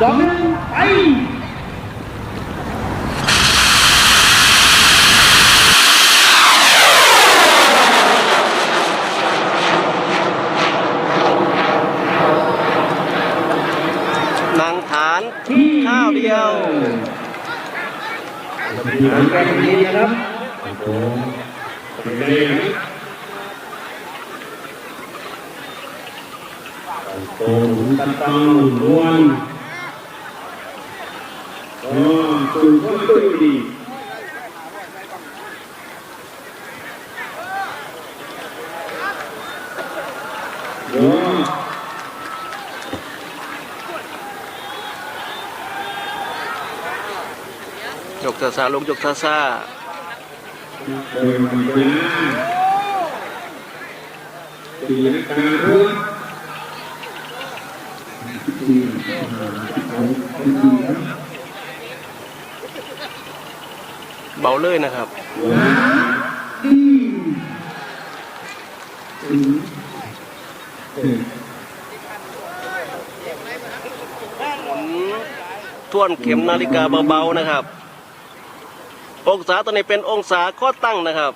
สองหนึ่งไปนางฐานข้าวเดียวทางการดีนะครับโอ้เป็นไงนะโอ้หมุนตันตังนวลโอ้ สูงก็ตุ้ยดีโอ้ยกซาซาลงยกซาซาเดินมันไปนะตีนักการเพื่อตีเอาตีนะ เบาเลยนะครับว้าดีอืมเออหมุนทวนเข็มนาฬิกาเบาๆนะครับ องศาตัวนี้เป็นองศาข้อตั้งนะครับ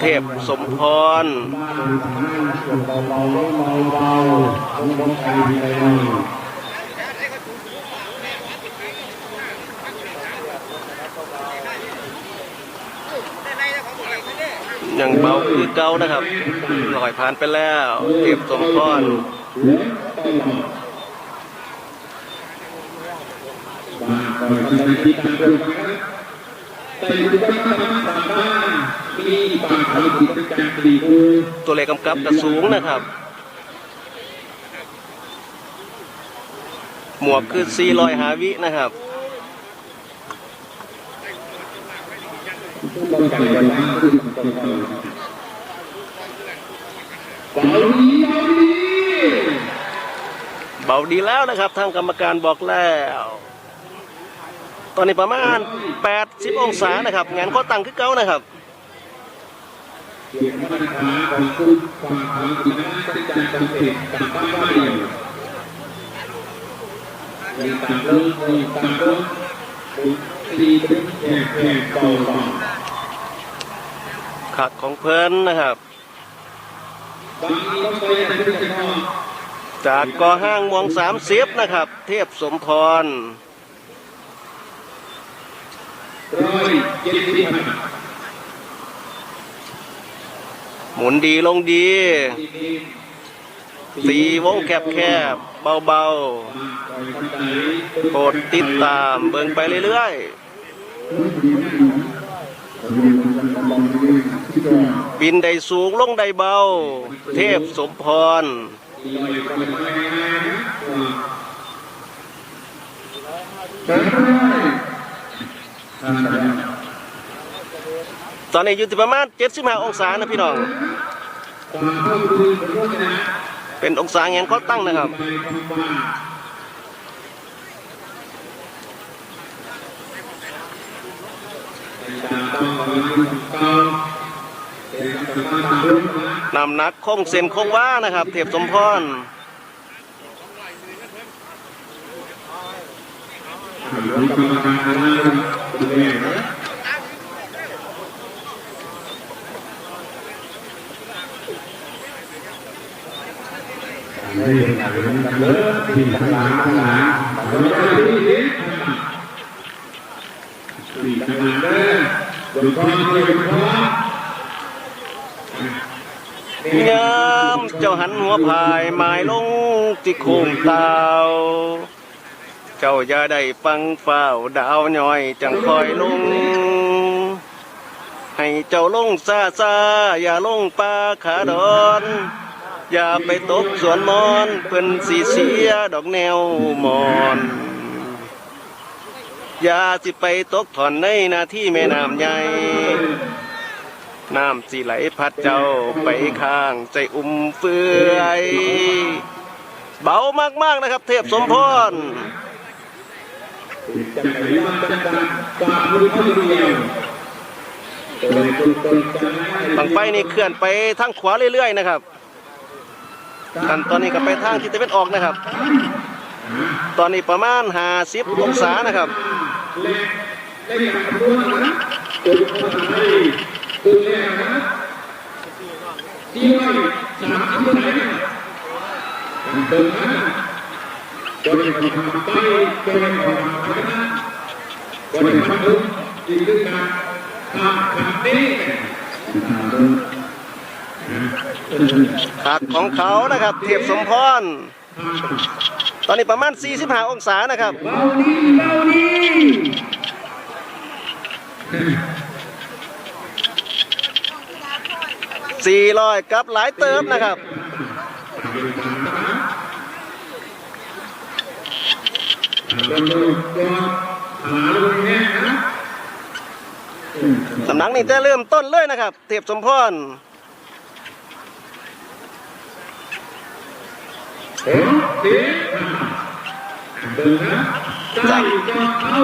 เทพสมพรเบาเบาเบาเบาๆต้องต้องใจดีไปหน่อ ยยังเบาคือเก่านะครับลอยผ่านไปแล้วเทพสมพรและตลอดบ้านคอยทำในที่ตั้งเรื่องกันแต่ดูบ้านบ้านบ้านบ้านมีบ้านเขาติดประจำดีกูตัวเลขกำกับกระสูงนะครับ หมวกคือ400หาวินะครับ ต้องกันกันบ้างคือต้องกันเบาดีเบาดีเบาดีแล้วนะครับทางกรรมการบอกแล้ว ตอนนี้ประมาณ 80 องศานะครับ งานข้อตั้งคือเก่านะครับเสียงมันขาของคุณฝั่งของอีกนั้นเป็นการจำเป็นกับบ้านบ้านเดียวมีตามเรื่องมีตามเรื่องตีเป็นแขกแขกเบ ขัดของเพิ่นนะครับจากกอห้างมวงสามเสิบนะครับ เทพสมพรหมุนดีลงดีตีวงแคบแคบๆเบาๆโปรดติดตามเบิ่งไปเรื่อยๆ บินได้สูงลงได้เบา เทพสมพร ตอนนี้อยู่ที่ประมาณ 75 องศานะพี่น้องความเพิ่นเป็นโรคนะเป็นองศาแงนเขาตั้งนะครับไปคำว่าเป็นการต้ นำนักคงเส้นคงว่านะครับ เทพสมพรหลวงกรรมการคณะดูแลนะนี่หลังกันเลยที่ข้างหลังข้างหลังเราไม่ได้ที่นี้ที่ข้างหลังเด้อดูความด้วยดูความ ยามเจ้าหันหัวพายหมายลงที่โคงเตาเจ้าอย่าได้ฟังเฝ้าดาวน้อยจังคอยลง ให้เจ้าลงซาซาอย่าลงป่าขาดอน อย่าไปตกสวนมอนเพิ่นสีเสียดอกแนวมอนอย่าสิไปตกถอนในนาที่แม่น้ำใหญ่ น้ำสิไหลพัดเจ้าไปข้างใจอุ้มเฟื่อยเบามากๆนะครับ เทพสมพรจังไหนมันจังกันกว่ามือคนเดียวตัวตัวตัวจังบังไฟนี่เคลื่อนไปทางขวาเรื่อยๆนะครับกันตอนนี้ก็ไปทางที่ตะวันออกนะครับ ตอนนี้ประมาณ50องศานะครับ เล่นเล่นกับตัวนะตัวคนไทยตัวแรกนะที่ว่สามที่ไหนเติมนะตัวนี้ก็ทำไปตัวนี้ก็ทำไปนะตัวนี้ก็ทำอีกด้วยกันทำทำนี้ผักของเขานะครับเทียบสมพร ตอนนี้ประมาณ 45 องศานะครับเบาดีเบาดี 400กับหลายเติมนะครับลงดูตัวขาลงแน่นะสำนักนี้จะเริ่มต้นเลยนะครับ เทียบสมพรเฮ้ยเด็กเดินนะใจก็เข้า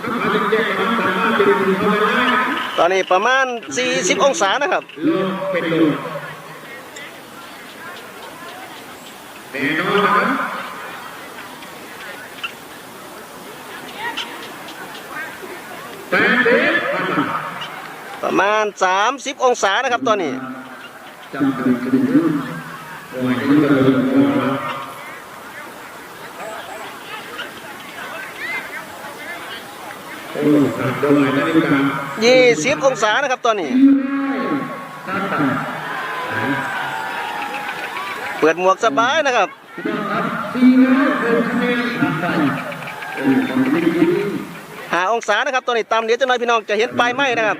ถ้ามาจะแก้ความสามารถเป็นสิ่งเข้าไปได้ ตอนนี้ประมาณ 40 องศานะครับเป็นลงแน่นอนนะแต่เด็กประมาณ 30 องศานะครับตอนนี้ จำเป็นกระดิ่งโอ้ ยนี่ก็เลยโอ้ยโอ้ยขาดด้วยนาฬิกา20องศานะครับตอนนี้ เปิดหมวกสบายนะครับหาองศานะครับตอนนี้ตามเดี๋ยวจะน้อยพี่น้องจะเห็นปลายไม้นะครับ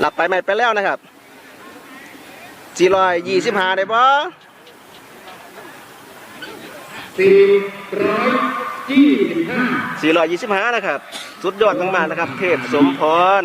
หลับไปลายไม้ไปแล้วนะครับ425ได้ปะ สี่ร้อยยี่สิบห้า 425นะครับ สุดยอดมากๆนะครับ เทพสมพร